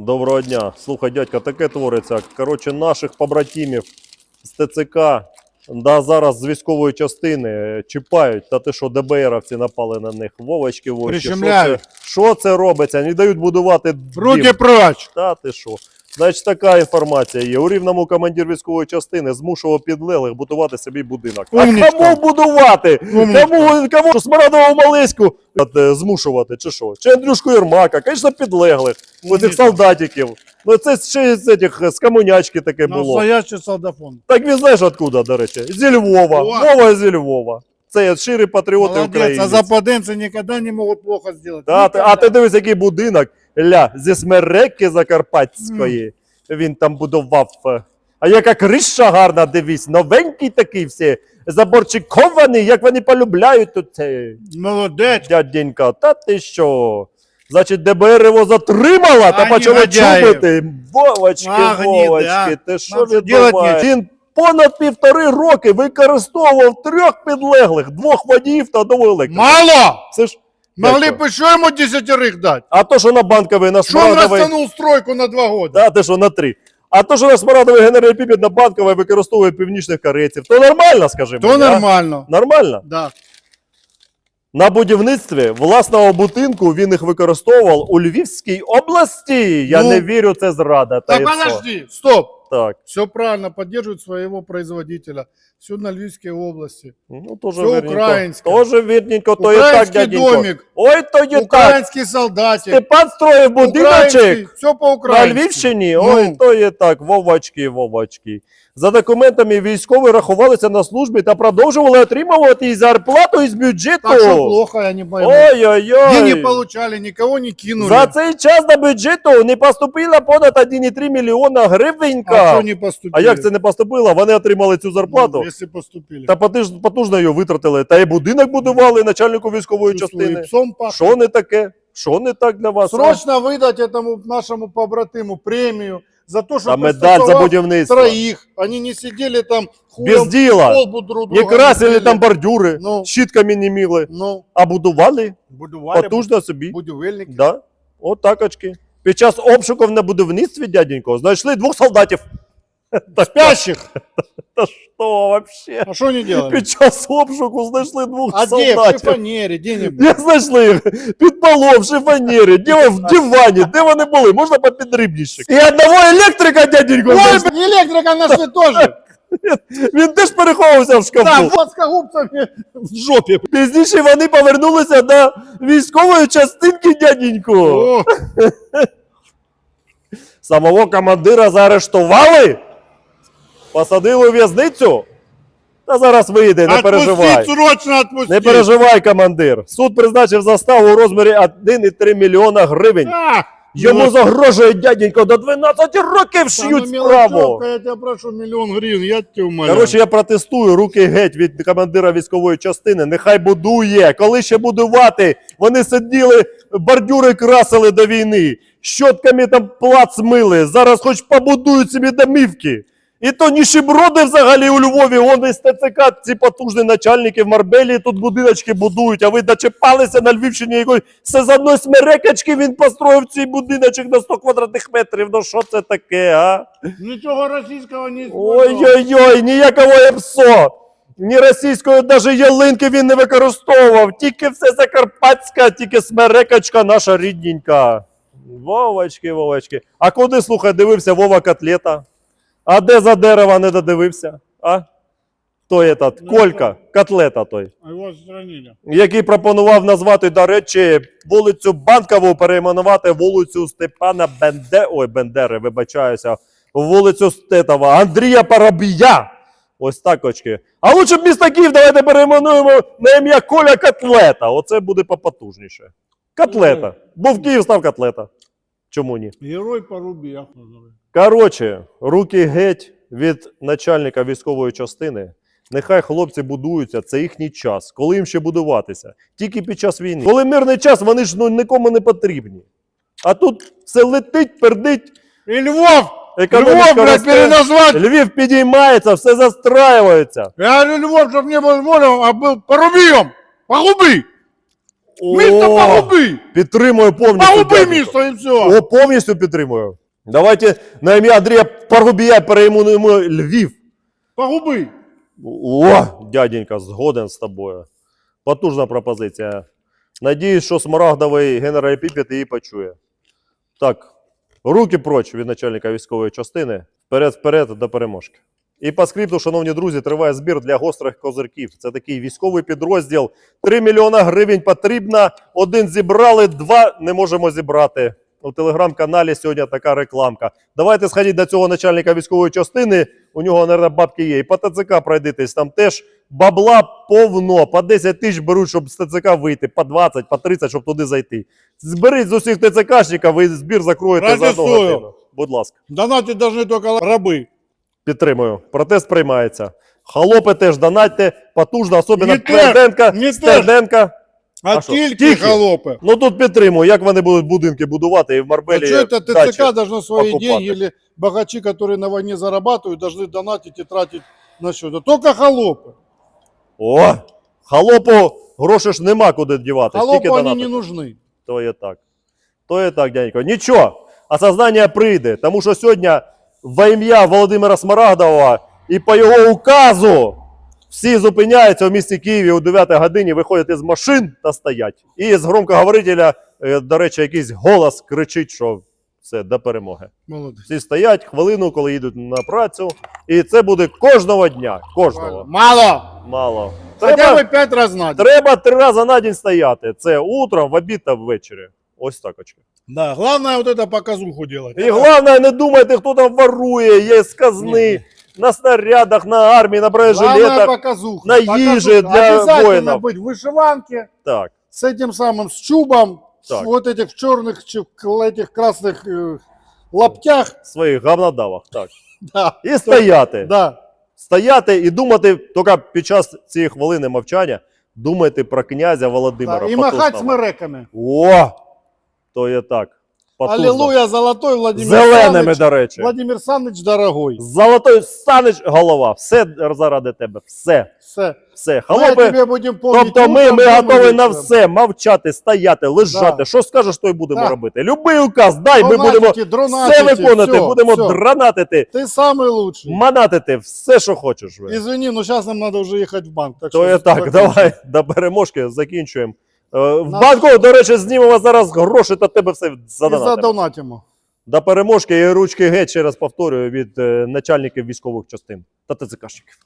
Доброго дня. Слухай, дядька, таке твориться. Коротше, наших побратимів з ТЦК да, зараз з військової частини е, чіпають. Та ти що, ДБРовці напали на них. Вовочки, вовочки. Що це, Прищемляють. що це робиться? Не дають будувати дім. Руки прочь! Та ти що? Значить, така інформація є. У рівному командир військової частини змушував підлеглих будувати собі будинок. Умничка. А кому будувати? Кому, кому Смарадову Малиську е, змушувати, чи що? Чи Андрюшку Єрмака? Звісно, підлеглих. Оцих Умничка. солдатиків. Ну це ще з цих, з комунячки таке було. Настоящий солдафон. Так він знаєш откуда, до речі? Зі Львова. О. Вова зі Львова. Це є щирі патріоти Молодец, України. а западенцы никогда не могут плохо сделать. Ти- а ти дивись, який будинок ля зі смереки Закарпатської. Він там будував. е. А яка криша гарна, дивись, новенький такий всі, заборчикований, як вони полюбляють тут це Молодець. дяденька. Та ти що? Значить, ДБР його затримала та А, почали чубити. Вовочки, Вовочки, ти що Нам делать відбуваєш? Він понад півтори роки використовував трьох підлеглих, двох водіїв та одного електрика. Мало! Це ж Могли Дядько. бы еще ему десятерых дать. А то, що на банковий, на Что он смарадовий, растянул стройку на два года? да, те, що на три. А то, що на смарадовий генерал Піпіт на банковий використовує північних корейців, то нормально, скажімо. То а? нормально. Нормально. Да. На будівництві власного будинку він їх використовував у Львівській області. Я Ну. не вірю, це зрада. Та все. подожди, стоп. Так. Все правильно, поддерживают своего производителя. Все на Львивской области. Ну, тоже вірненько. українське. Тоже вірненько, то і так, дяденько. домик, Ой, то і так. украинский солдатик. Степан строїв будиночок. Все На по-украински. Львівщині? Ну. Ой, то є так, вовочки, вовочки. За документами військові рахувалися на службі та продовжували отримувати і зарплату із бюджету. Так что плохо, я не пойму. Ой-ой-ой. Деньги получали, никого не кинули. За цей час до бюджету не поступило понад 1,3 мільйона гривенька. Что не поступили? А як це не поступило? Вони отримали цю зарплату. Ну, если поступили. Та потиж- потужно її витратили. Та і будинок будували начальнику військової Чувствую, частини. псом. Що не таке? Що не так для вас? Срочно выдать этому нашему побратиму премию за то, что Та медаль за будівництво. троих. Они не сидели там Без хуем діла. колбу друг Не друга красили били. там бордюри, Ну. щітками не міли, Ну, а будували будували потужно собі. будівельники. Да? От так очки. Під час обшуків на будівництві, дяденько, знайшли двох солдатів. Спящих. Та що вообще? А что они делали? Під час обшуку знайшли двох А где? В солдатів. шифонере, где-нибудь. Як знайшли їх? Під полом, в шифонері, де в дивані, де вони були? Можна по підрибніщик. І одного електрика, дяденько, Ой, знайшли. блин, электрика нашли тоже. Він теж переховувався в шкафу. Вот с в жопе. Пізніше вони повернулися до військової частинки, дяденько. О, Самого командира заарештували, посадили у в'язницю. Та зараз вийде, не переживай. Отпустить, срочно отпустить. Не переживай, командир. Суд призначив заставу у розмірі 1,3 мільйона гривень. А, Йому ну, загрожує дяденько до 12 років шьють ну, справу. Я тебе прошу, мільйон гривень, я тебе умоляю. Коротше, я протестую руки геть від командира військової частини. Нехай будує. Коли ще будувати? Вони сиділи, бордюри красили до війни, щотками там плац мили. Зараз хоч побудують собі домівки. І то ніщеброди взагалі у Львові, вони з ТЦК, ці потужні начальники в Марбелі тут будиночки будують, а ви дочепалися на Львівщині якої все з одної смерекачки він построїв цей будиночок на 100 квадратних метрів. Ну що це таке, а? Ничего российского не. Ой-ой-ой, ніякого епсо. Ні російської навіть ялинки він не використовував. Тільки все закарпатська, тільки смерекачка наша рідненька. Вовочки, Вовочки. А куди, слухай, дивився Вова котлета? А де за дерева не додивився? А? Той этот, Ну, Колька, котлета той. А Его отстранили. Який пропонував назвати, до речі, вулицю Банкову перейменувати вулицю Степана Бенде... Ой, Бендери, вибачаюся. Вулицю Стетова, Андрія Парабія. Ось так очки. А лучше б місто Київ давайте перейменуємо на ім'я Коля Котлета. Оце буде попотужніше. Котлета. Був Київ, став котлета. Чому ні? Герой по рубях. Коротше, руки геть від начальника військової частини. Нехай хлопці будуються, це їхній час. Коли їм ще будуватися? Тільки під час війни. Коли мирний час, вони ж ну, нікому не потрібні. А тут все летить, пердить, И Львов! економіка Львов, блядь, росте, переназвать! Львів підіймається, все застраюється. Я говорю, Львов, чтобы не был Львовом, а был Порубием! Погуби! Місто погуби! Підтримую повністю. Погуби дяденько. місто і все. О, повністю підтримую. Давайте на ім'я Андрія Паргубія перейменуємо Львів. Погуби! О, дяденька, згоден з тобою. Потужна пропозиція. Надіюсь, що смарагдовий генерал Піпет її почує. Так, руки проч від начальника військової частини. Вперед-вперед до переможки. І по скрипту, шановні друзі, триває збір для гострих козирків. Це такий військовий підрозділ. 3 мільйона гривень потрібно. Один зібрали, два не можемо зібрати. У телеграм-каналі сьогодні така рекламка. Давайте сходіть до цього начальника військової частини. У нього, мабуть, бабки є. І по ТЦК пройдитесь. Там теж бабла повно. По 10 тисяч беруть, щоб з ТЦК вийти, по 20, по 30, щоб туди зайти. Зберіть з усіх ТЦКшників, ви збір закроєте за одну годину. Будь ласка. Донатить должны только раби. Підтримую. Протест приймається. Холопи теж донатьте, потужно, особливо Не теж, Стерденка. не теж. Стерденка. А, А що, тільки тільки? холопи. Ну тут підтримую, як вони будуть будинки будувати і в А Марбелі. что это ТЦК дачі. должно свои покупать. деньги или богачи, которые на войне зарабатывают, должны донатить и тратить на что-то. Только холопы. О, холопу гроші ж нема куди дівати. Холопу тільки они донатити. не нужны. То є так. То є так, дядько. Нічого, осознання прийде, тому що сьогодні во ім'я Володимира Смарагдова і по його указу всі зупиняються в місті Києві о 9 годині, виходять із машин та стоять. І з громкоговорителя, е, до речі, якийсь голос кричить, що все, до перемоги. Молодцы. Всі стоять хвилину, коли їдуть на працю. І це буде кожного дня. Кожного. Мало. Мало. Треба, бы пять раз надо. треба три рази на день стояти. Це утром, в обід та ввечері. Ось так очки. Да, главное вот это показуху делать. І Это- головне, не думайте, хто там ворує, є з казни, Ні, на снарядах, на армії, на Главное бронежилетах. показуха. на Показуха. еже для Обязательно воинов. быть в вышиванке, Так. с этим самым, с чубом, Так. с вот этих в черных, этих красных э, лаптях. В своїх говнодавах. Так. Да, І стояти. да. Стояти і думати, тільки під час цієї хвилини мовчання, думайте про князя Володимира. да. И махать Потужного. смереками. О! То є так. Потужно. Аллилуйя, золотой Владимир Зеленими, Саныч. до речі. Владимир Саныч дорогой. Золотой станеш голова. Все заради тебе. Все. Все. Все. Мы Холопи. тебе будем помнить Тобто ми, утром, ми днем и готові на вечером. все мовчати, стояти, лежати. Да. Що скажеш, то й будемо Да. робити. Любий указ, дай, ми будемо Донатите, все дронатите, виконувати, всё, будемо всё. дранатити, Ты самый лучший. манатити, все, що хочеш. ви. Извини, но сейчас нам надо уже ехать в банк. Так То что є так, закончим. давай до переможки закінчуємо. Е, В На- банку, до речі, знімемо зараз гроші, та тебе все И задонатимо. задонатимо. До переможки і ручки геть, ще раз повторюю, від е, начальників військових частин та ТЦКшників.